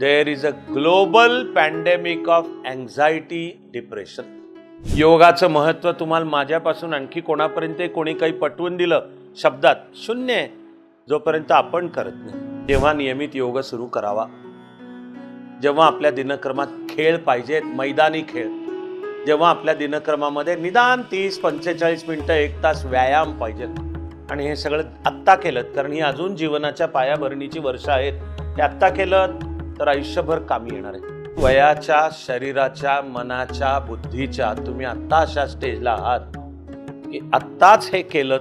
There is a global pandemic of anxiety depression योगाचं महत्त्व तुम्हाला माझ्यापासून आणखी कोणापर्यंत कोणी काही पटवून दिलं शब्दात शून्य आहे जोपर्यंत आपण करत नाही. तेव्हा नियमित योग सुरू करावा. जेव्हा आपल्या दिनक्रमात खेळ पाहिजेत मैदानी खेळ. जेव्हा आपल्या दिनक्रमामध्ये निदान तीस पंचेचाळीस मिनटं एक तास व्यायाम पाहिजेत आणि हे सगळं आत्ता केलं कारण ही अजून जीवनाच्या पायाभरणीची वर्ष आहेत. ते आत्ता केलं तर आयुष्यभर कामी येणार आहे. वयाच्या शरीराच्या मनाच्या बुद्धीच्या तुम्ही आत्ता अशा स्टेजला आहात की आत्ताच हे केलं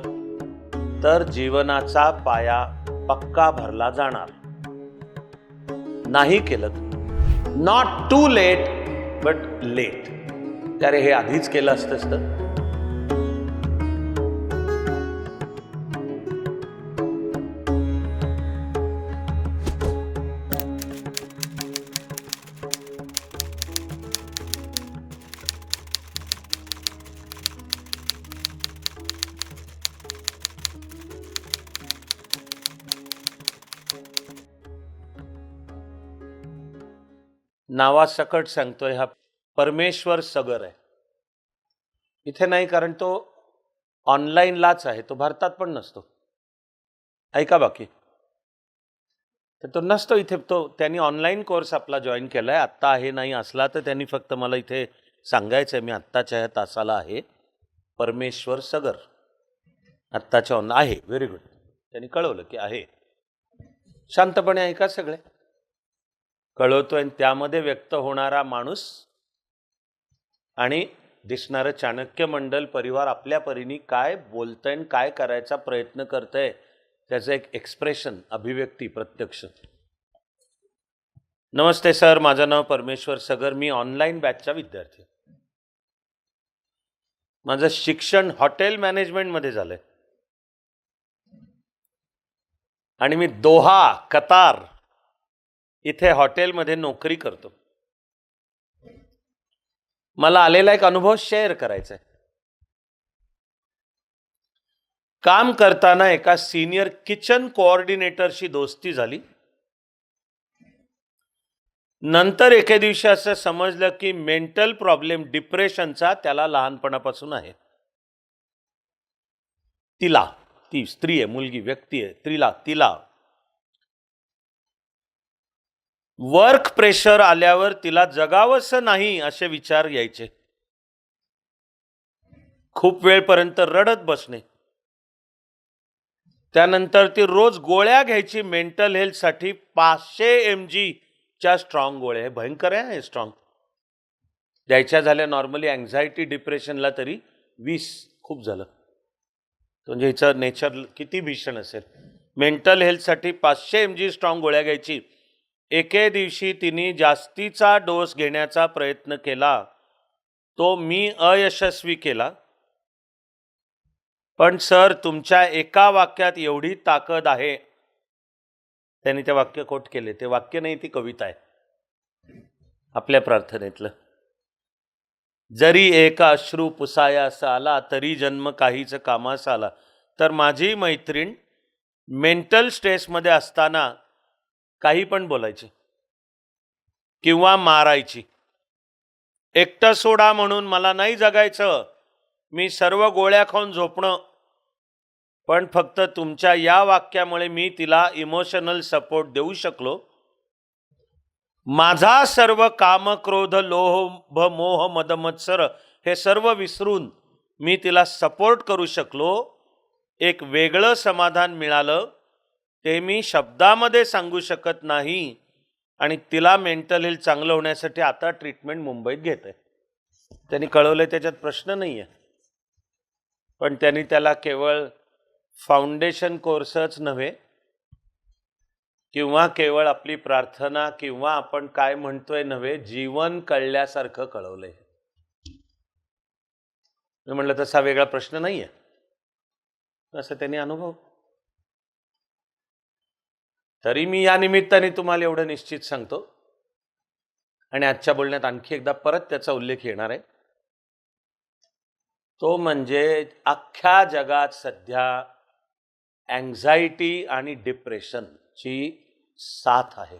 तर जीवनाचा पाया पक्का भरला जाणार. नाही केलं not too late but late त्यारे हे आधीच केलं असतंच तर. नावासकट सांगतोय हा. परमेश्वर सगर आहे. इथे नाही कारण तो ऑनलाईनलाच आहे. तो भारतात पण नसतो. ऐका बाकी. तर तो नसतो इथे. तो त्यांनी ऑनलाईन कोर्स आपला जॉईन केला आहे आत्ता आहे नाही असला तर त्यांनी फक्त मला इथे सांगायचं आहे मी आत्ताच्या ह्या तासाला आहे. परमेश्वर सगर. आत्ताच्या ऑन आहे. व्हेरी गुड त्यांनी कळवलं की आहे. शांतपणे ऐका सगळे. कळवतोय आणि त्यामध्ये व्यक्त होणारा माणूस आणि दिसणारं चाणक्य मंडल परिवार आपल्या परीने काय बोलतंय आणि काय करायचा प्रयत्न करतंय त्याचं एक एक्सप्रेशन अभिव्यक्ती प्रत्यक्ष. नमस्ते सर माझं नाव परमेश्वर सगर मी ऑनलाईन बॅचचा विद्यार्थी. माझं शिक्षण हॉटेल मॅनेजमेंटमध्ये झालंय. आणि मी दोहा कतार इथे हॉटेलमध्ये नोकरी करतो. मला आलेला एक अनुभव शेअर करायचा आहे. काम करताना एका सिनियर किचन कोऑर्डिनेटरशी दोस्ती झाली. नंतर एके दिवशी असं समजलं की मेंटल प्रॉब्लेम डिप्रेशनचा त्याला लहानपणापासून आहे. तिला ती स्त्री आहे मुलगी व्यक्ती आहे तिला तिला वर्क प्रेशर आल्यावर तिला जगावंसं नाही असे विचार यायचे. खूप वेळपर्यंत रडत बसणे. त्यानंतर ती रोज गोळ्या घ्यायची मेंटल हेल्थसाठी पाचशे एम च्या स्ट्रॉंग गोळ्या. हे भयंकर आहे हे स्ट्रॉंग द्यायच्या झाल्या नॉर्मली अँझायटी डिप्रेशनला तरी वीस खूप झालं. म्हणजे हिचं नेचर किती भीषण असेल. मेंटल हेल्थसाठी पाचशे एम जी स्ट्रॉंग गोळ्या घ्यायची. एके दिवशी तिने जास्तीचा डोस घेण्याचा प्रयत्न केला. तो मी अयशस्वी केला. पण सर तुमच्या एका वाक्यात एवढी ताकद आहे. त्यांनी ते वाक्य कोट केले. ते वाक्य नाही ती कविता आहे. आपल्या प्रार्थनेतलं. जरी एक अश्रू पुसायास आला तरी जन्म काहीच कामास आला. तर माझी मैत्रीण मेंटल स्ट्रेसमध्ये असताना काही पण बोलायची. किंवा मारायची. एकटं सोडा म्हणून मला नाही जगायचं. मी सर्व गोळ्या खाऊन झोपणं. पण फक्त तुमच्या या वाक्यामुळे मी तिला इमोशनल सपोर्ट देऊ शकलो. माझा सर्व काम क्रोध भ मोह मद मत्सर हे सर्व विसरून मी तिला सपोर्ट करू शकलो. एक वेगळं समाधान मिळालं. ते मी शब्दामध्ये सांगू शकत नाही आणि तिला मेंटल हेल्थ चांगलं होण्यासाठी आता ट्रीटमेंट मुंबईत घेत आहे त्यांनी कळवलं त्याच्यात प्रश्न नाही आहे पण त्यांनी त्याला केवळ फाउंडेशन कोर्सच नव्हे किंवा केवळ आपली प्रार्थना किंवा आपण काय म्हणतोय नव्हे जीवन कळल्यासारखं कळवलंय. मी म्हणलं तसा वेगळा प्रश्न नाही आहे असं त्यांनी अनुभव तरी मी या निमित्ताने तुम्हाला एवढं निश्चित सांगतो. आणि आजच्या बोलण्यात आणखी एकदा परत त्याचा उल्लेख येणार आहे. तो म्हणजे अख्ख्या जगात सध्या अँझायटी आणि डिप्रेशनची साथ आहे.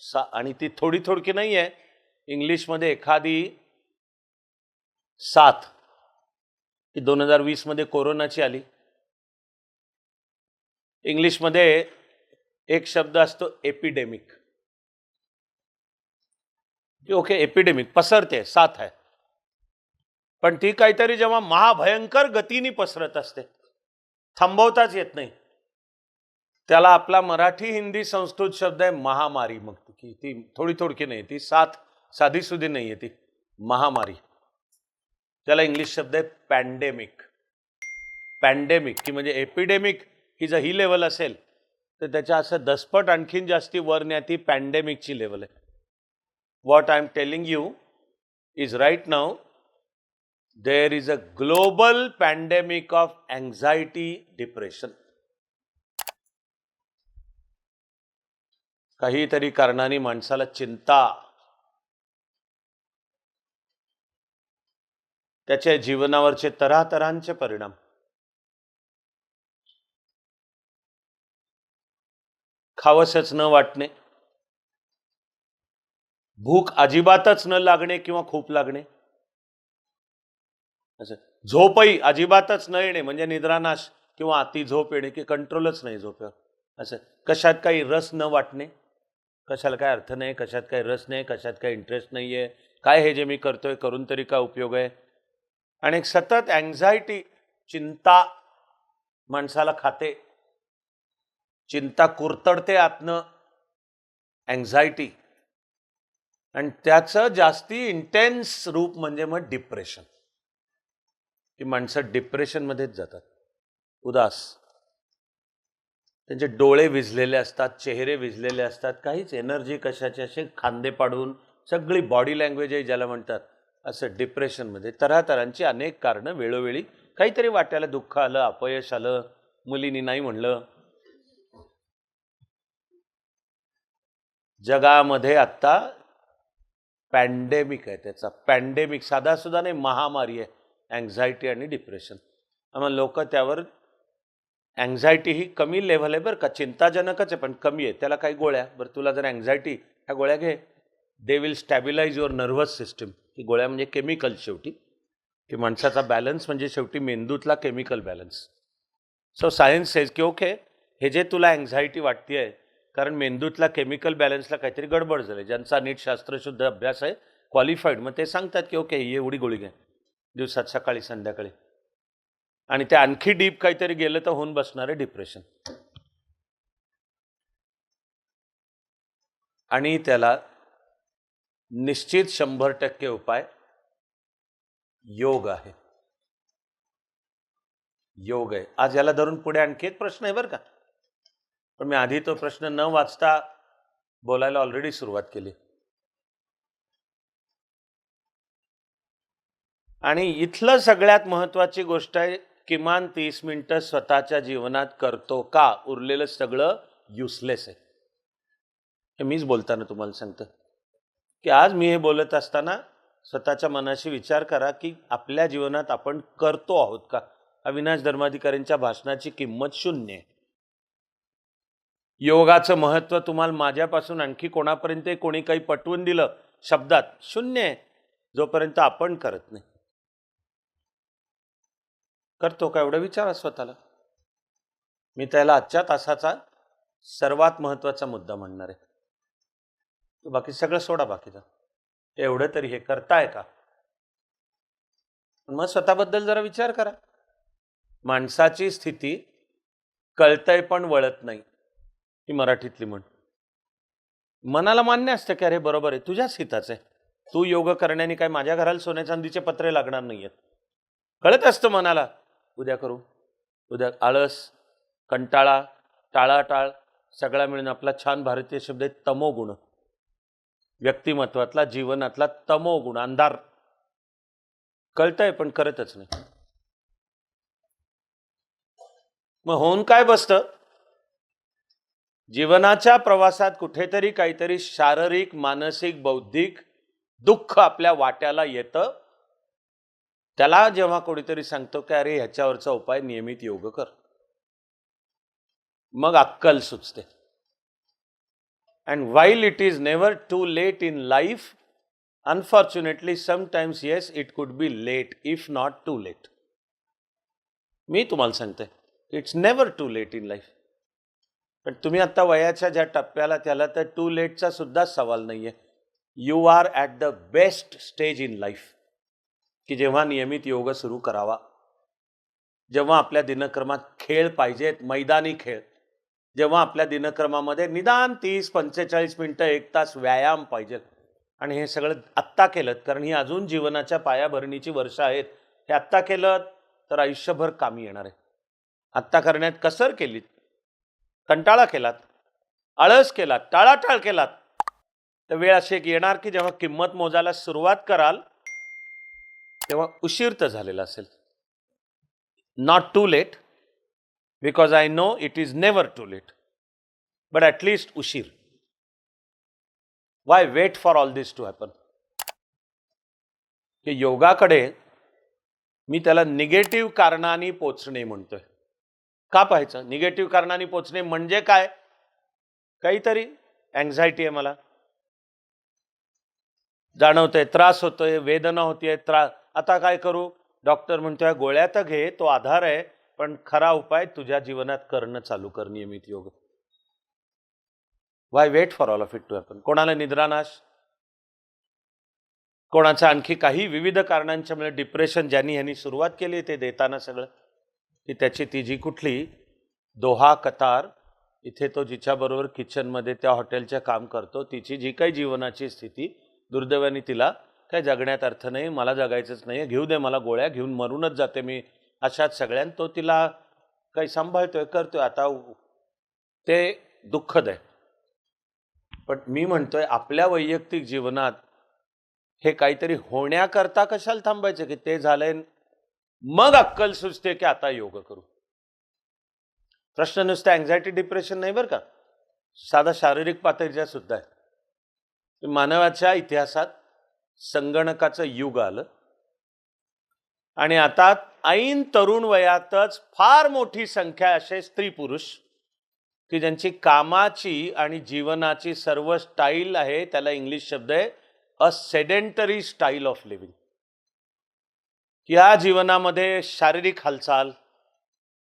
सा आणि ती थोडी थोडकी नाही आहे. इंग्लिशमध्ये एखादी साथ की दोन हजार वीसमध्ये कोरोनाची आली. इंग्लिशमध्ये एक शब्द असतो एपिडेमिक. ओके एपिडेमिक पसरते साथ आहे. पण ती काहीतरी जेव्हा महाभयंकर गतीने पसरत असते थांबवताच येत नाही. त्याला आपला मराठी हिंदी संस्कृत शब्द आहे महामारी मग ती की ती थोडी थोडकी नाही ती साथ साधी सुधी नाही आहे ती महामारी. त्याला इंग्लिश शब्द आहे पॅन्डेमिक. पॅन्डेमिक की म्हणजे एपिडेमिक ही जर ही लेवल असेल तर त्याच्या असं दसपट आणखीन जास्ती वर न्या ती पॅन्डेमिकची लेवल आहे. What I am telling you is right now there is a global pandemic of anxiety depression काहीतरी कारणाने माणसाला चिंता. त्याच्या जीवनावरचे तरातरांचे परिणाम. खावसच न वाटणे भूक अजिबातच न लागणे किंवा खूप लागणे. असं झोपही अजिबातच न येणे म्हणजे निद्रानाश किंवा अति झोप येणे की कंट्रोलच नाही झोपेवर. असं कशात काही रस न वाटणे कशाला काय अर्थ नाही कशात काही रस नाही कशात काही इंटरेस्ट नाही आहे काय हे जे मी करतोय करून तरी काय उपयोग आहे? आणि सतत अँझायटी चिंता माणसाला खाते. चिंता कुरतडते आतनं. अँझायटी आणि त्याचं जास्ती इंटेन्स रूप म्हणजे मग डिप्रेशन की माणसं डिप्रेशनमध्येच जातात. उदास. त्यांचे डोळे विझलेले असतात चेहरे विझलेले असतात काहीच एनर्जी कशाचे असे खांदे पाडून सगळी बॉडी लँग्वेजही ज्याला म्हणतात असं डिप्रेशनमध्ये तरातरांची अनेक कारणं वेळोवेळी काहीतरी वाट्याला दुःख आलं अपयश आलं मुलींनी नाही म्हणलं जगामध्ये आत्ता पॅन्डेमिक आहे त्याचा. पॅन्डेमिक साधा सुद्धा नाही महामारी आहे. अँझायटी आणि डिप्रेशन आम्हाला लोक त्यावर अँझायटी ही कमी लेव्हल आहे बरं का. चिंताजनकच आहे पण कमी आहे. त्याला काही गोळ्या. बरं तुला जर अँझायटी ह्या गोळ्या घे. They will stabilise your nervous system ही गोळ्या म्हणजे केमिकल शेवटी. की माणसाचा बॅलन्स म्हणजे शेवटी मेंदूतला chemical balance so science says की ओके हे जे तुला अँझायटी वाटते आहे कारण मेंदूतला केमिकल बॅलन्सला काहीतरी गडबड झाली. ज्यांचा नीट शास्त्रशुद्ध अभ्यास आहे क्वालिफाईड मग ते सांगतात की ओके ही एवढी गोळी घ्या दिवसात सकाळी संध्याकाळी. आणि ते आणखी डीप काहीतरी गेलं तर होऊन बसणार आहे डिप्रेशन आणि त्याला निश्चित शंभर टक्के उपाय योग आहे. योग आहे. आज याला धरून पुढे आणखी एक प्रश्न आहे बरं का? पण मी आधी तो प्रश्न न वाचता बोलायला ऑलरेडी सुरुवात केली. आणि इथलं सगळ्यात महत्वाची गोष्ट आहे किमान तीस मिनटं स्वतःच्या जीवनात करतो का? उरलेलं सगळं युसलेस आहे. हे मीच बोलताना तुम्हाला सांगतं. की आज मी हे बोलत असताना स्वतःच्या मनाशी विचार करा की आपल्या जीवनात आपण करतो आहोत का? अविनाश धर्माधिकाऱ्यांच्या भाषणाची किंमत शून्य आहे. योगाचं महत्त्व तुम्हाला माझ्यापासून आणखी कोणापर्यंत कोणी काही पटवून दिलं शब्दात शून्य आहे जोपर्यंत आपण करत नाही. करतो का? एवढं विचारा स्वतःला. मी त्याला आजच्या तासाचा सर्वात महत्त्वाचा मुद्दा म्हणणार आहे. बाकी सगळं सोडा बाकीचं. एवढं तरी हे करताय का? मग स्वतःबद्दल जरा विचार करा. माणसाची स्थिती कळतंय पण वळत नाही. ही मराठीतली म्हण. मनाला मान्य असतं की अरे बरोबर आहे तुझ्याच हिताचं आहे. तू योग करण्याने काय माझ्या घराला सोन्या चांदीचे पत्रे लागणार नाहीयेत. कळत असतं मनाला उद्या करू उद्या आळस कंटाळा टाळाटाळ सगळा मिळून आपला छान भारतीय शब्द आहे तमोगुण. व्यक्तिमत्वातला जीवनातला तमोगुण अंधार. कळतंय पण करतच नाही. मग होऊन काय बसतं? जीवनाच्या प्रवासात कुठेतरी काहीतरी शारीरिक मानसिक बौद्धिक दुःख आपल्या वाट्याला येतं. त्याला जेव्हा कोणीतरी सांगतो की अरे ह्याच्यावरचा उपाय नियमित योग कर. मग अक्कल सुचते. And while it is never too late in life unfortunately sometimes yes it could be late if not too late मी तुम्हाला सांगते it's never too late in life पण तुम्ही आत्ता वयाच्या ज्या टप्प्याला त्याला तर टू लेटचा सुद्धा सवाल नाही आहे you are at the best stage in life की जेव्हा नियमित योग सुरू करावा. जेव्हा आपल्या दिनक्रमात खेळ पाहिजेत मैदानी खेळ. जेव्हा आपल्या दिनक्रमामध्ये निदान तीस पंचेचाळीस मिनटं एक तास व्यायाम पाहिजे. आणि हे सगळं आत्ता केलं कारण ही अजून जीवनाच्या पायाभरणीची वर्ष आहेत. हे आत्ता केलं तर आयुष्यभर कामी येणार आहे. आत्ता करण्यात कसर केलीत? कंटाळा केलात आळस केलात टाळाटाळ केलात. तर वेळ अशी एक येणार की जेव्हा किंमत मोजायला सुरुवात कराल तेव्हा उशीर तर झालेला असेल. Not too late because I know it is never too late but at least उशीर. Why wait for all this to happen की योगाकडे मी त्याला निगेटिव्ह कारणाने पोचणे म्हणतोय. का पाहायचं? निगेटिव्ह कारणाने पोचणे म्हणजे काय? काहीतरी अँझायटी आहे मला. जाणवतंय त्रास होतोय वेदना होतीये त्रास आता काय करू? डॉक्टर म्हणतोय गोळ्या तर घे तो आधार आहे पण खरा उपाय तुझ्या जीवनात करणं चालू कर नियमित योग. Why wait for all of it to happen कोणाला निद्रानाश? कोणाचं आणखी काही विविध कारणांच्यामुळे डिप्रेशन ज्यांनी ह्यांनी सुरुवात केली ते देताना सगळं. की त्याची ती जी कुठली दोहा कतार इथे तो जिच्याबरोबर किचनमध्ये त्या हॉटेलच्या काम करतो तिची जी काही जीवनाची स्थिती दुर्दैवाने तिला काय जगण्यात अर्थ नाही मला जगायचंच नाही घेऊ दे मला गोळ्या घेऊन मरूनच जाते मी अशाच सगळ्यां तो तिला काही सांभाळतोय करतोय. आता ते दुःखद आहे. पण मी म्हणतोय आपल्या वैयक्तिक जीवनात हे काहीतरी होण्याकरता कशाला थांबायचं की ते झालंय मग अक्कल सुचते की आता योग करू. प्रश्न नुसतं अँझायटी डिप्रेशन नाही बरं का? साधा शारीरिक पातळीच्या सुद्धा आहे मानवाच्या इतिहासात संगणकाचं युग आलं. आणि आता ऐन तरुण वयातच फार मोठी संख्या असे स्त्री पुरुष की ज्यांची कामाची आणि जीवनाची सर्व स्टाईल आहे त्याला इंग्लिश शब्द आहे a sedentary style of living या जीवनामध्ये शारीरिक हालचाल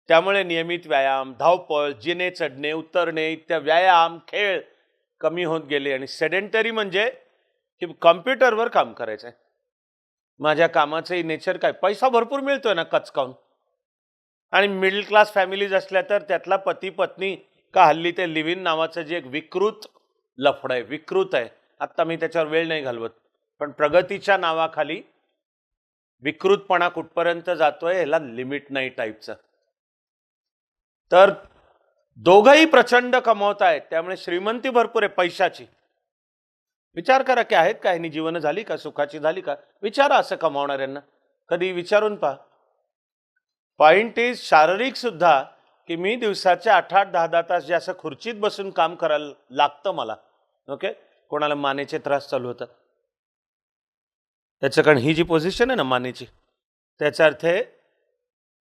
त्यामुळे नियमित व्यायाम धावपळ जिने चढणे उतरणे इत्या व्यायाम खेळ कमी होत गेले आणि सेडेंटरी म्हणजे की कॉम्प्युटरवर काम करायचं आहे माझ्या कामाचंही नेचर काय पैसा भरपूर मिळतोय ना कचकावून. आणि मिडल क्लास फॅमिलीज असल्या तर त्यातला पती पत्नी का हल्ली ते लिव्हिन नावाचं जे एक विकृत लफड आहे विकृत आहे. आत्ता मी त्याच्यावर वेळ नाही घालवत. पण प्रगतीच्या नावाखाली विकृतपणा कुठपर्यंत जातोय ह्याला लिमिट नाही टाईपचं तर दोघंही प्रचंड कमवत आहेत त्यामुळे श्रीमंती भरपूर आहे पैशाची. विचार करा की आहेत का ह्यांनी जीवन झाली का सुखाची झाली का? विचारा असं कमावणाऱ्यांना. कधी विचारून पहा. पॉईंट इज शारीरिक सुद्धा की मी दिवसाचे आठ आठ दहा दहा तास जे असं खुर्चीत बसून काम करायला लागतं मला. ओके कोणाला मानेचे त्रास चालू होतात. त्याचं कारण ही जी पोझिशन आहे ना मानेची त्याचा अर्थ आहे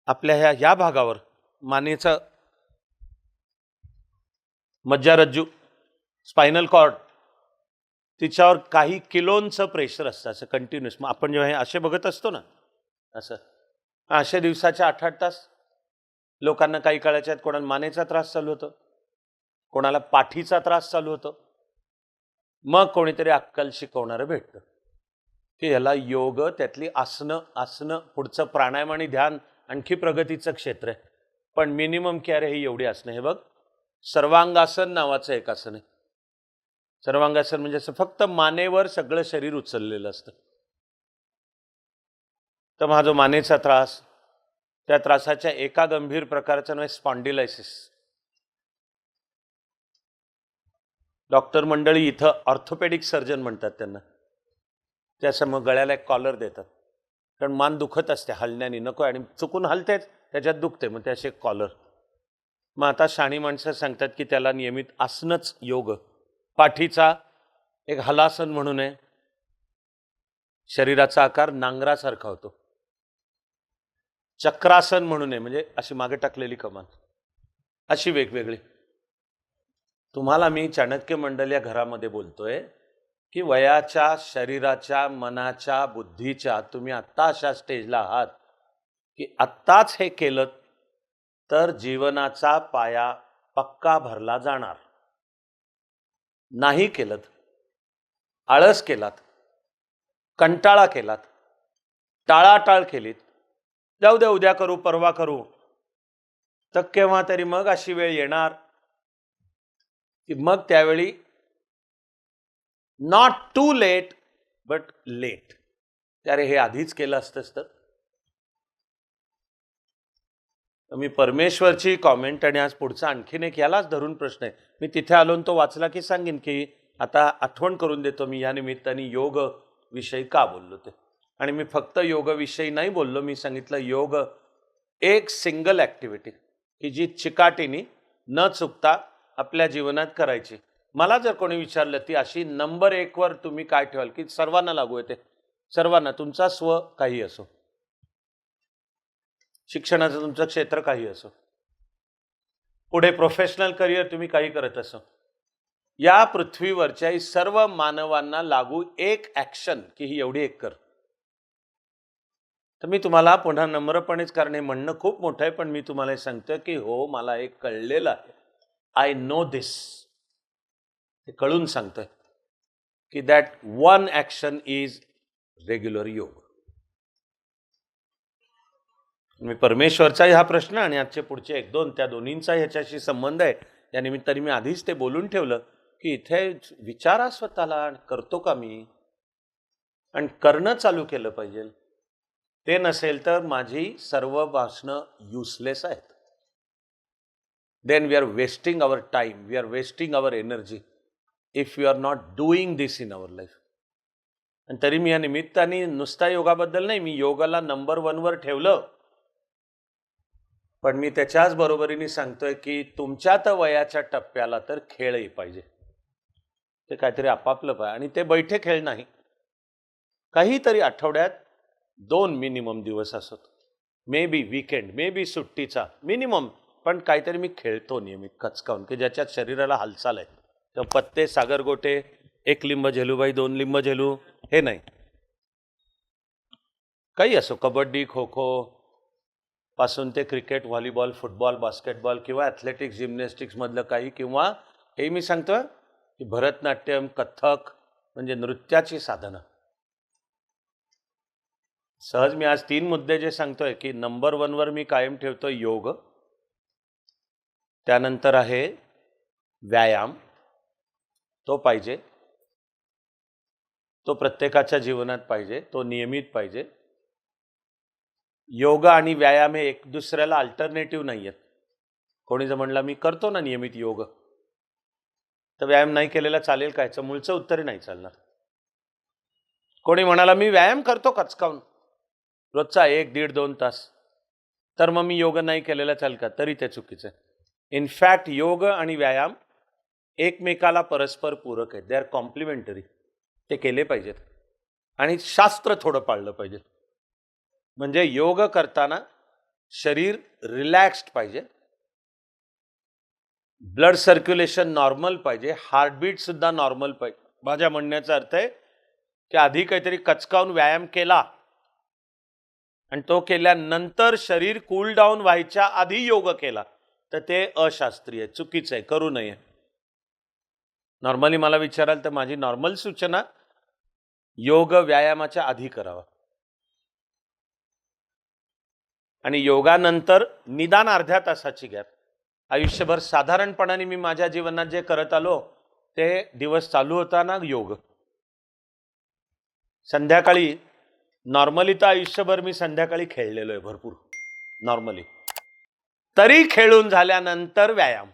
आपल्या ह्या या भागावर मानेचं मज्जारज्जू स्पायनल कॉर्ड तिच्यावर काही किलोंचं प्रेशर असतं असं कंटिन्युअस मग आपण जेव्हा हे असे बघत असतो ना असं. अशा दिवसाच्या आठ आठ तास. लोकांना काही काळाच्या आहेत कोणाला मानेचा त्रास चालू होतो. कोणाला पाठीचा त्रास चालू होतो. मग कोणीतरी अक्कल शिकवणारं भेटतं. की ह्याला योग त्यातली आसनं आसनं पुढचं प्राणायाम आणि ध्यान आणखी प्रगतीचं क्षेत्र आहे. पण मिनिमम केअर ही एवढी आसनं. हे बघ सर्वांगासन नावाचं एक आसन आहे. सर्वांगासन म्हणजे असं फक्त मानेवर सगळं शरीर उचललेलं असतं. तर माझा मानेचा त्रास त्या त्रासाच्या एका गंभीर प्रकारचं नाव स्पॉन्डिलायसिस. डॉक्टर मंडळी इथं ऑर्थोपेडिक सर्जन म्हणतात त्यांना. त्यासमोर मग गळ्याला एक कॉलर देतात. कारण मान दुखत असते हलण्याने. नको आणि चुकून हलतेच त्याच्यात दुखते. मग ते असे कॉलर मग आता शाणी माणसं सांगतात की त्याला नियमित आसनच योग. पाठीचा एक हलासन म्हणून आहे. शरीराचा आकार नांगरासारखा होतो. चक्रासन म्हणून आहे. म्हणजे अशी मागे टाकलेली कमान. अशी वेगवेगळी. तुम्हाला मी चाणक्य मंडल या घरामध्ये बोलतोय. की वयाच्या शरीराच्या मनाच्या बुद्धीच्या तुम्ही आत्ता अशा स्टेजला आहात की आत्ताच हे केलं तर जीवनाचा पाया पक्का भरला जाणार. नाही केलं आळस केलात कंटाळा केलात टाळाटाळ केलीत. जाऊ द्या उद्या करू परवा करू. तर केव्हा तरी मग अशी वेळ येणार की मग त्यावेळी not too late but late त्यारे हे आधीच केलं असतंच तर मी परमेश्वरची कॉमेंट आणि आज पुढचा आणखीन एक यालाच धरून प्रश्न आहे. मी तिथे आलो तो वाचला की सांगेन की आता आठवण करून देतो मी या निमित्ताने योग विषयी का बोललो ते. आणि मी फक्त योगविषयी नाही बोललो मी सांगितलं योग एक सिंगल ॲक्टिव्हिटी की जी चिकाटीनी न चुकता आपल्या जीवनात करायची. मला जर कोणी विचारलं ती अशी नंबर एकवर तुम्ही काय ठेवाल? की सर्वांना लागू येते. सर्वांना तुमचा स्व काही असो. शिक्षणाचं तुमचं क्षेत्र काही असो. पुढे प्रोफेशनल करिअर तुम्ही काही करत असो. या पृथ्वीवरच्या सर्व मानवांना लागू एक ॲक्शन की ही एवढी एक कर. तर मी तुम्हाला पुन्हा नम्रपणेच कारण हे म्हणणं खूप मोठं आहे पण मी तुम्हाला सांगतो सांगतोय की हो मला एक कळलेलं आहे. आय नो दिस ते कळून सांगतोय की that one action is regular योग मी परमेश्वरचाही हा प्रश्न आणि आजचे पुढचे एक दोन त्या दोन्हींचा ह्याच्याशी संबंध आहे. या निमित्ताने मी आधीच ते बोलून ठेवलं की इथे विचारा स्वतःला आणि करतो का मी? आणि करणं चालू केलं पाहिजे. ते नसेल तर माझी सर्व भाषणं युसलेस आहेत. Then we are wasting our time we are wasting our energy if you are not doing this in our life आणि तरी मी या निमित्ताने नुसता योगाबद्दल नाही मी योगाला नंबर वनवर ठेवलं. पण मी त्याच्याच बरोबरीने सांगतोय की तुमच्या तर वयाच्या टप्प्याला तर खेळही पाहिजे. ते काहीतरी आपापलं पाहिजे. आणि ते बैठे खेळ नाही. काहीतरी आठवड्यात दोन मिनिमम दिवस असत. May be weekend may be सुट्टीचा मिनिमम पण काहीतरी मी खेळतो नियमित कचकावून की ज्याच्यात शरीराला हालचाल आहे. तर पत्ते सागरगोटे एक लिंब झेलूबाई दोन लिंब झेलू हे नाही. काही असो कबड्डी खो खो पासून ते क्रिकेट व्हॉलीबॉल फुटबॉल बास्केटबॉल किंवा ॲथलेटिक्स जिमनॅस्टिक्समधलं काही किंवा हे मी सांगतोय की भरतनाट्यम कथ्थक म्हणजे नृत्याची साधनं. सहज मी आज तीन मुद्दे जे सांगतोय की नंबर वनवर मी कायम ठेवतोय योग. त्यानंतर आहे व्यायाम. तो पाहिजे. तो प्रत्येकाच्या जीवनात पाहिजे. तो नियमित पाहिजे. योगा आणि व्यायाम हे एक दुसऱ्याला अल्टरनेटिव्ह नाही आहेत कोणी जर म्हणलं मी करतो ना नियमित योग. तर व्यायाम नाही केलेला चालेल का याचं मूळचं उत्तरही नाही चालणार. कोणी म्हणाला मी व्यायाम करतो कचकावून. रोजचा एक दीड दोन तास. तर मग मी योग नाही केलेला चाल का? तरी ते चुकीचं इनफॅक्ट योग आणि व्यायाम एकमेकाला परस्पर पूरक आहेत. दे आर कॉम्प्लिमेंटरी ते केले पाहिजेत. आणि शास्त्र थोडं पाळलं पाहिजे म्हणजे योग करताना शरीर रिलॅक्स्ड पाहिजे. ब्लड सर्क्युलेशन नॉर्मल पाहिजे. हार्टबीट सुद्धा नॉर्मल पाहिजे. माझ्या म्हणण्याचा अर्थ आहे की आधी काहीतरी कचकावून व्यायाम केला आणि तो केल्यानंतर शरीर कूल डाऊन व्हायच्या आधी योग केला तर ते अशास्त्रीय चुकीचं आहे करू नये. नॉर्मली मला विचाराल तर माझी नॉर्मल सूचना योग व्यायामाच्या आधी करावा. आणि योगानंतर निदान अर्ध्या तासाची गॅप आयुष्यभर साधारणपणाने मी माझ्या जीवनात जे करत आलो ते दिवस चालू होताना योग. संध्याकाळी नॉर्मली तर आयुष्यभर मी संध्याकाळी खेळलेलो आहे भरपूर. नॉर्मली तरी खेळून झाल्यानंतर व्यायाम.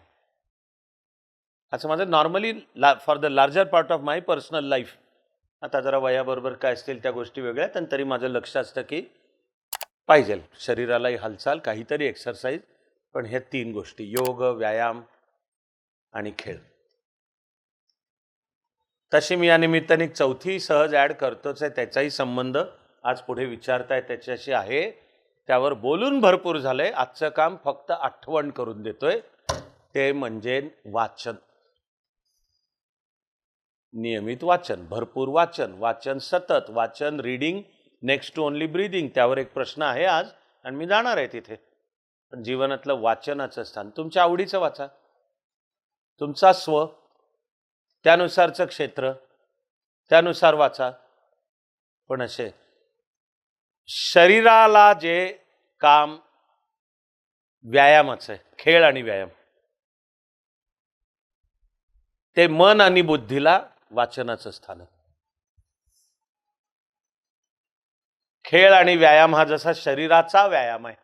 असं माझं नॉर्मली ला for the larger part of my personal life आता जरा वयाबरोबर काय असतील त्या गोष्टी वेगळ्या पण तरी माझं लक्ष असतं की पाहिजे शरीरालाही हालचाल काहीतरी एक्सरसाइज पण हे तीन गोष्टी योग व्यायाम आणि खेळ. तशी मी या निमित्ताने चौथी सहज ॲड करतोच आहे त्याचाही संबंध आज पुढे विचारताय त्याच्याशी आहे. त्यावर बोलून भरपूर झालं आहे आजचं काम फक्त आठवण करून देतोय. ते म्हणजे वाचन. नियमित वाचन भरपूर वाचन वाचन सतत वाचन reading next to only breathing त्यावर एक प्रश्न आहे आज आणि मी जाणार आहे तिथे. पण जीवनातलं वाचनाचं स्थान तुमच्या आवडीचं वाचा. तुमचा स्व त्यानुसारचं क्षेत्र त्यानुसार वाचा. पण असे शरीराला जे काम व्यायामाचं आहे खेळ आणि व्यायाम. ते मन आणि बुद्धीला वाचनाचं स्थान आहे खेळ आणि व्यायाम हा जसा शरीराचा व्यायाम आहे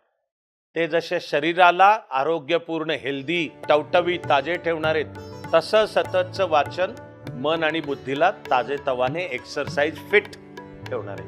ते जसे शरीराला आरोग्यपूर्ण हेल्दी टवटवी ताजे ठेवणारे तसं सततचं वाचन मन आणि बुद्धीला ताजे तवाने एक्सरसाइज फिट ठेवणारे.